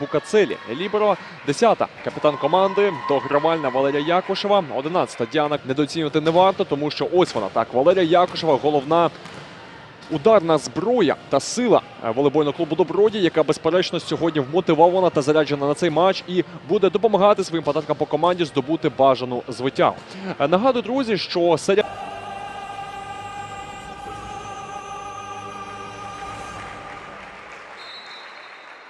Букацелі, Ліберо, 10-та капітан команди, догравальна Валерія Якушева, 11-та Діана недооцінювати не варто, тому що ось вона так. Валерія Якушева, головна ударна зброя та сила волейбольного клубу Доброді, яка безперечно сьогодні вмотивована та заряджена на цей матч і буде допомагати своїм податкам по команді здобути бажану звитягу. Е, Нагадую, друзі, що серія.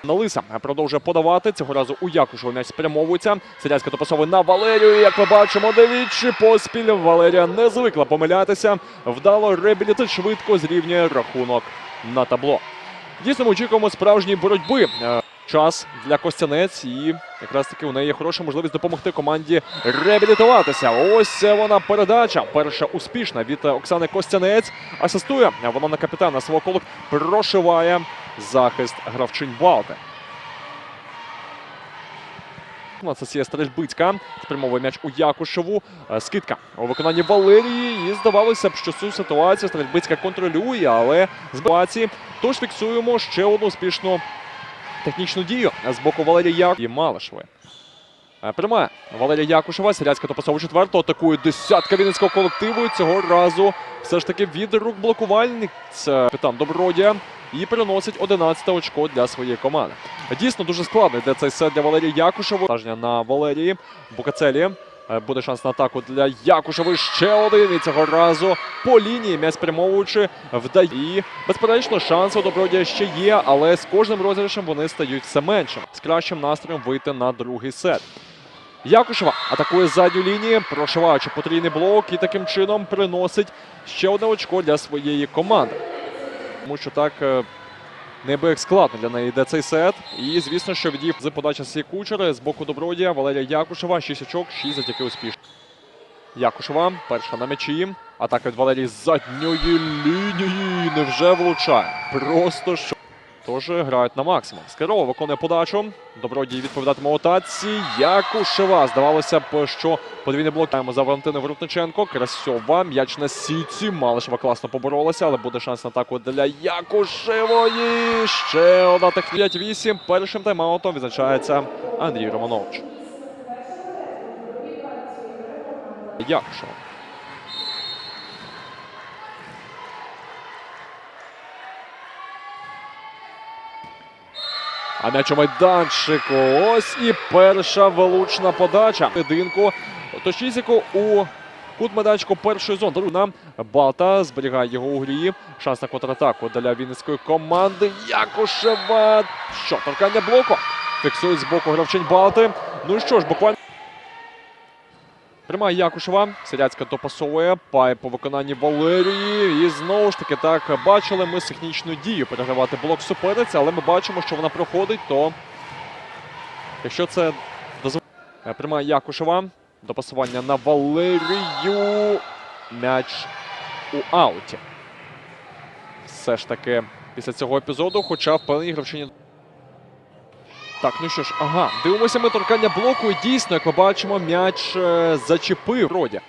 Налиса продовжує подавати. Цього разу у Якушева м'яч спрямовується. Сирянська допасовує на Валерію. Як ми бачимо, двічі поспіль Валерія не звикла помилятися. Вдало реабілітить швидко зрівнює рахунок на табло. Дійсно, ми очікуємо справжньої боротьби. Е, Час для Костянець, і якраз таки у неї є хороша можливість допомогти команді реабілітуватися. Ось вона передача. Перша успішна від Оксани Костянець. Асистує вона на капітана свого колективу. Прошиває захист гравчинь Балти. Анастасія Стрельбицька спрямовує м'яч у Якушеву. Е, Скидка у виконанні Валерії. І здавалося б, що цю ситуацію Стрельбицька контролює, але з ситуації. Тож фіксуємо ще одну успішну технічну дію з боку Валерія і Малишевої. Е, Приймає Валерія Якушева, Сіряцька топасова четвертого, атакує десятка вінницького колективу. І Цього разу все ж таки від рук блокувальник це капітан Добродія і приносить 11 очко для своєї команди. Дійсно дуже складно йде цей сет для Валерії Якушева. Враження на Валерії Букацелі. Е, Буде шанс на атаку для Якушеви. Ще один. І цього разу по лінії м'яч спрямовуючи вдає. І, безперечно, шанси у Добродія ще є, але з кожним розіграшем вони стають все меншими. З кращим настроєм вийти на другий сет. Якушева атакує задню лінії, прошиваючи потрійний блок і таким чином приносить ще одне очко для своєї команди. Тому що так е, неабияк складно для неї йде цей сет. І звісно, що від з подачі Сі Кучери з боку Добродія Валерія Якушева. 6 очок, 6 завдяки успішно. Якушева перша на м'ячі. Атака від Валерії задньої лінії. Невже влучає? Просто що. Тож грають на максимум. Скарова виконує подачу. Добродій відповідатиме у атаці. Якушева. Здавалося б, що подвійний блок маємо за Валентиною Воротниченко. Красьова. М'яч на сіці. Малишева класно поборолася, але буде шанс на атаку для Якушевої. Ще одна так 5-8. Першим тайм-аутом відзначається Андрій Романович. Якушева. А м'яч у майданчику. Ось і перша влучна подача. Єдинку Точнісіку у кут майданчику першої зони. Нам Балта зберігає його у грі. Шанс на контратаку для вінницької команди. Якушева. Що, торкання блоку. Фіксують з боку гравчинь Балти. Ну що ж, буквально. Приймає Якушева. Сиряцька допасовує. Пай по виконанні Валерії. І знову ж таки так бачили ми технічну дію перегравати блок суперниці, але ми бачимо, що вона проходить, то якщо це дозволяє. Приймає Якушева. Допасування на Валерію. М'яч у ауті. Все ж таки після цього епізоду, хоча впевнені гравчині. Так, ну що ж, ага, дивимося ми торкання блоку. І дійсно, як ми бачимо, м'яч е, зачепив Родя.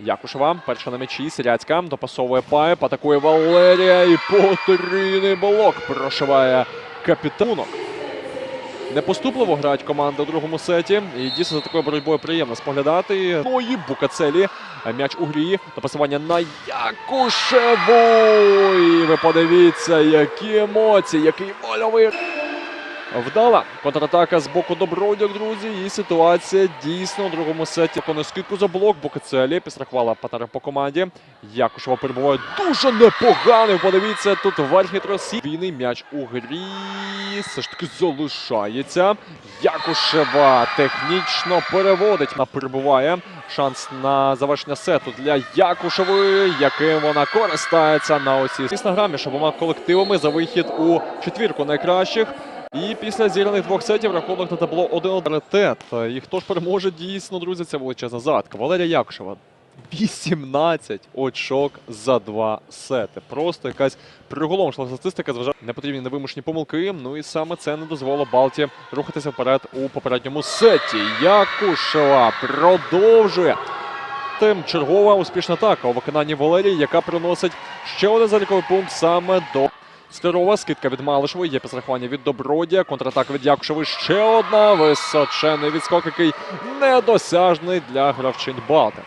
Якушева, перша на м'ячі, Сіряцька, допасовує пайп, атакує Валерія і потрійний блок прошиває капітанок. Непоступливо грають команди у другому сеті. І дійсно за такою боротьбою приємно споглядати. Ну і Букацелі. М'яч у грі. Допасування на Якушеву. І ви подивіться, які емоції, який вольовий. Вдала контратака з боку Добродяк, друзі. І ситуація дійсно у другому сеті. Скидку за блок. Букацелі підстрахувала патера по команді. Якушева перебуває дуже непоганий. Подивіться, тут верхній тросі. Війний м'яч у грі. Все ж таки залишається. Якушева технічно переводить. Вона перебуває. Шанс на завершення сету для Якушевої, яким вона користається на оцій інстаграмі з обома колективами за вихід у четвірку найкращих. І після зіграних двох сетів рахунок на табло 1 паритет. І хто ж переможе дійсно, друзі, це величезна загадка. Валерія Якушева. 18 очок за два сети. Просто якась приголомшила статистика, зважає непотрібні невимушені помилки. Ну і саме це не дозволило Балті рухатися вперед у попередньому сеті. Якушева продовжує. Тим чергова успішна атака у виконанні Валерії, яка приносить ще один заліковий пункт саме до Склярова, скидка від Малишевої, є підстрахування від Добродія, контратака від Якушевої, ще одна, височений відскок, який недосяжний для гравчинь Балти.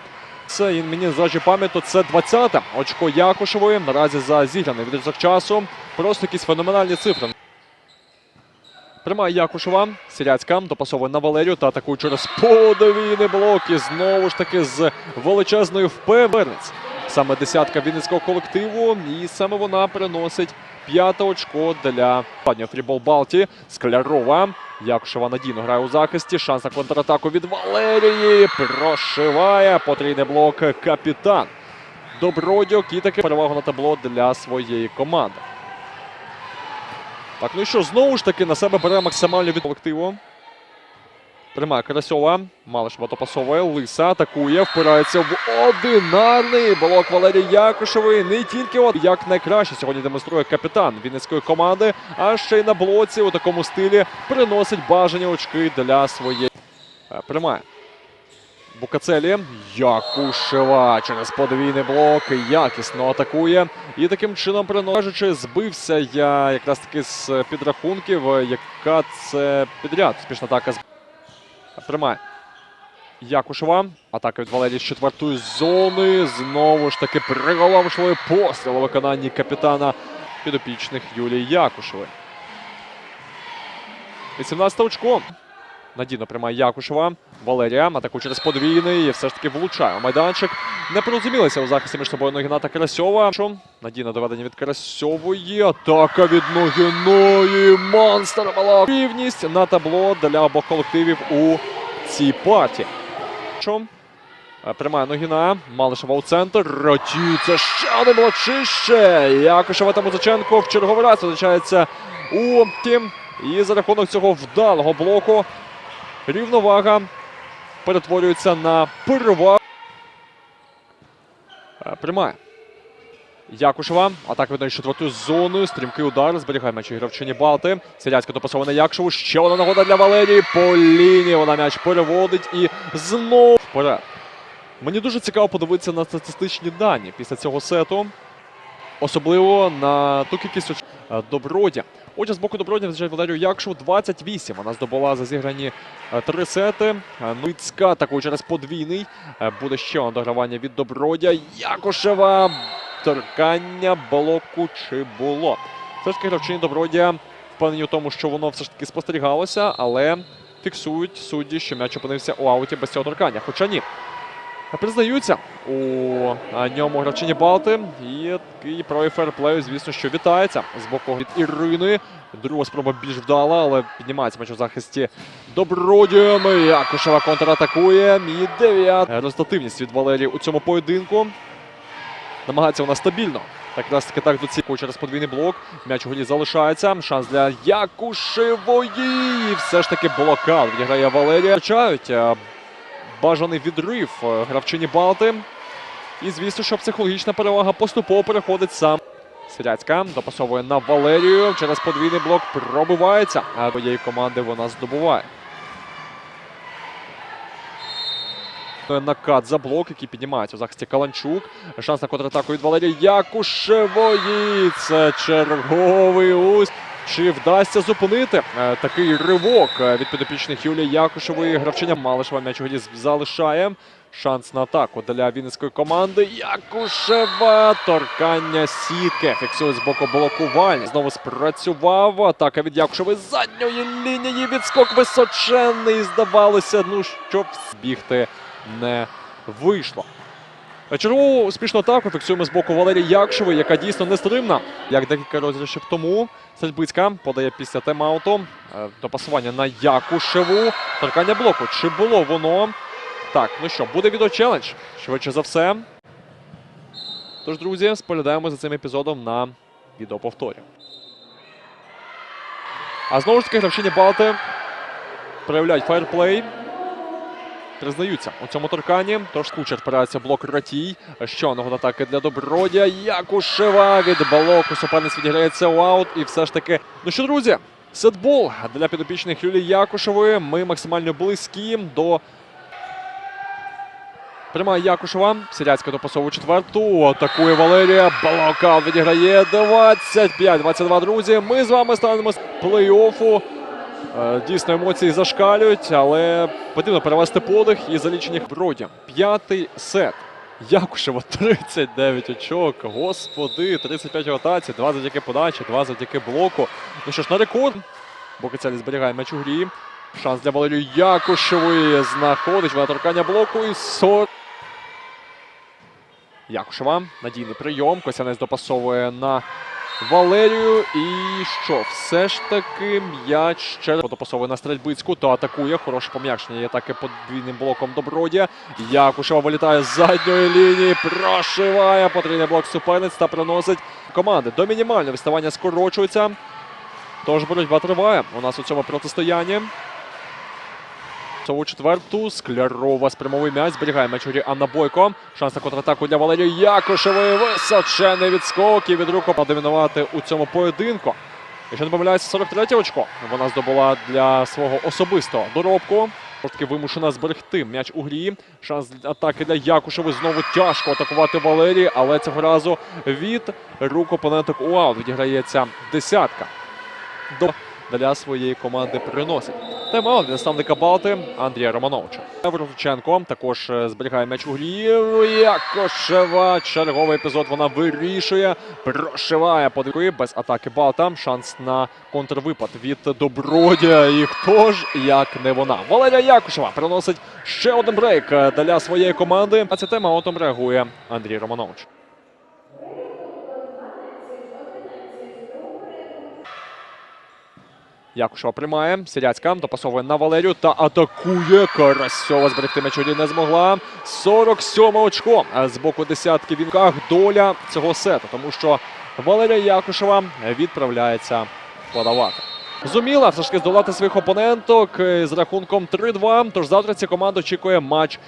Це і мені зраджує пам'ять, це 20-те очко Якушевої. Наразі за зіграний відрізок часу. Просто якісь феноменальні цифри. Приймає Якушева, Сіряцька, допасовує на Валерію та атакує через подвійний блок. І знову ж таки з величезною впевненість. Саме десятка вінницького колективу, і саме вона приносить п'яте очко для пані Фрібол Балті. Склярова. Якушева надійно грає у захисті. Шанс на контратаку від Валерії. Прошиває потрійний блок капітан. Добродьок і таки перевагу на табло для своєї команди. Так, ну що, знову ж таки на себе бере максимально від колективу. Приймає Карасьова. Малишева допасовує. Лиса атакує. Впирається в одинарний блок Валерій Якушевий. Не тільки от як найкраще сьогодні демонструє капітан Вінницької команди, а ще й на блоці у такому стилі приносить бажані очки для своєї. Е, Приймає. Букацелі. Якушева через подвійний блок. Якісно атакує. І таким чином, приносячи, збився я якраз таки з підрахунків, яка це підряд. Успішна атака з Тримає. Якушева. Атака від Валерії з четвертої зони. Знову ж таки приголомшливий постріл у виконанні капітана підопічних Юлії Якушевої. 18 очко. Надійно приймає Якушева. Валерія атакує через подвійний і все ж таки влучає. Майданчик не порозумілися у захисті між собою Ногіна та Карасьова. Що? Надійне доведення від Карасьової. Атака від Ногіної. Монстр мала рівність на табло для обох колективів у цій партії. Е, Приймає Ногіна. Малишева у центр. Ротіться ще один блочище. Якушева та Музиченко в черговий раз зустрічається у тім. І за рахунок цього вдалого блоку рівновага перетворюється на перевагу. Е, Приймає. Якушева. Атака від четвертої зони. Стрімкий удар. Зберігає м'яч у гравчині Балти. Сіряцька допасована Якшеву. Ще одна нагода для Валерії. По лінії вона м'яч переводить і знову вперед. Мені дуже цікаво подивитися на статистичні дані після цього сету. Особливо на ту кількість е, Добродя. Отже, з боку Добродя вже Валерію Якшу 28. Вона здобула за зіграні е, три сети. Е, Ницька також через подвійний. Е, Буде ще одне догравання від Добродя. Якушева. Торкання блоку чи було. Все ж таки гравчині Добродя впевнені у тому, що воно все ж таки спостерігалося, але фіксують судді, що м'яч опинився у ауті без цього торкання. Хоча ні. Признаються у ньому гравчині Балти. І такий прояв ферплею, звісно, що вітається з боку від Ірини. Друга спроба більш вдала, але піднімається м'яч у захисті Добродієм. Якушева контратакує. І дев'ят. Результативність від Валерії у цьому поєдинку. Намагається вона стабільно. Так якраз таки так доцікує через подвійний блок. М'яч у голі залишається. Шанс для Якушевої. І все ж таки блокад відіграє Валерія. Втрачають бажаний відрив е, гравчині Балти. І звісно, що психологічна перевага поступово переходить сам. Сиряцька допасовує на Валерію. Через подвійний блок пробивається. А своєї команди вона здобуває. Накат за блок, який піднімається у захисті Каланчук. Шанс на контратаку від Валерії Якушевої. Це черговий ус. Чи вдасться зупинити е, такий ривок е, від підопічних Юлії Якушевої? Гравчиня Малишева м'яч у залишає. Шанс на атаку для вінницької команди. Якушева. Торкання сітки. Фіксує з боку блокування. Знову спрацював. Атака від Якушевої задньої лінії. Відскок височенний. Здавалося, ну щоб збігти не вийшло. Чергову успішну атаку фіксуємо з боку Валерії Якшевої, яка дійсно нестримна. Як декілька розіграшів тому. Сельбицька подає після тайм-ауту. Е, Допасування на Якушеву. Торкання блоку. Чи було воно? Так, ну що, буде відеочелендж. Швидше за все. Тож, друзі, споглядаємо за цим епізодом на відеоповторі. А знову ж таки, гравчині Балти проявляють фаєрплей. Признаються у цьому торканні. Тож кучер впирається блок Ратій. Ще одного атаки для Добродія. Якушева від блоку. Суперниць відіграється у аут. І все ж таки. Ну що, друзі, сетбол для підопічних Юлії Якушевої. Ми максимально близькі до Приймає Якушева. Сіряцька допасовує четверту. Атакує Валерія. Блокаут відіграє 25-22, друзі. Ми з вами станемо з плей-оффу. Е, Дійсно, емоції зашкалюють, але потрібно перевести подих і за лічені. П'ятий сет. Якушева 39 очок. Господи, 35 ротацій, 2 завдяки подачі, 2 завдяки блоку. Ну що ж, на рекорд. Бокицелі зберігає м'яч у грі. Шанс для Валерії Якушевої. Знаходить вона торкання блоку і 40. Якушева. Надійний прийом. Косянець допасовує на Валерію. І що? Все ж таки м'яч ще допасовує на Стрельбицьку, то атакує. Хороше пом'якшення є атаки подвійним блоком Добродія. Якушева вилітає з задньої лінії, прошиває потрійний блок суперниць та приносить команди. До мінімального відставання скорочується. Тож боротьба триває у нас у цьому протистоянні. Цього четверту Склярова спрямовий м'яч. Зберігає м'яч у Анна Бойко. Шанс на контратаку для Валерії Якушевої. Височений відскок і від руку подомінувати у цьому поєдинку. Якщо не помиляюся, 43 очко вона здобула для свого особистого доробку. Таки вимушена зберегти м'яч у грі. Шанс атаки для Якушевої. Знову тяжко атакувати Валерії, але цього разу від рук опоненток у аут відіграється десятка. До для своєї команди приносить. Тайм-аут для наставника Балти Андрія Романовича. Воротученко також е, зберігає м'яч у грі. Якошева. Черговий епізод вона вирішує. Прошиває подивки без атаки Балта. Шанс на контрвипад від Добродія. І хто ж, як не вона. Валерія Якушева приносить ще один брейк е, для своєї команди. А ця тема отом реагує Андрій Романович. Якушева приймає. Сіряцька допасовує на Валерію та атакує. Карасьова зберегти м'яч у не змогла. 47 очко з боку десятки вінках. Доля цього сету, тому що Валерія Якушева відправляється подавати. Зуміла все ж таки здолати своїх опоненток е, з рахунком 3-2. Тож завтра ці команди очікує матч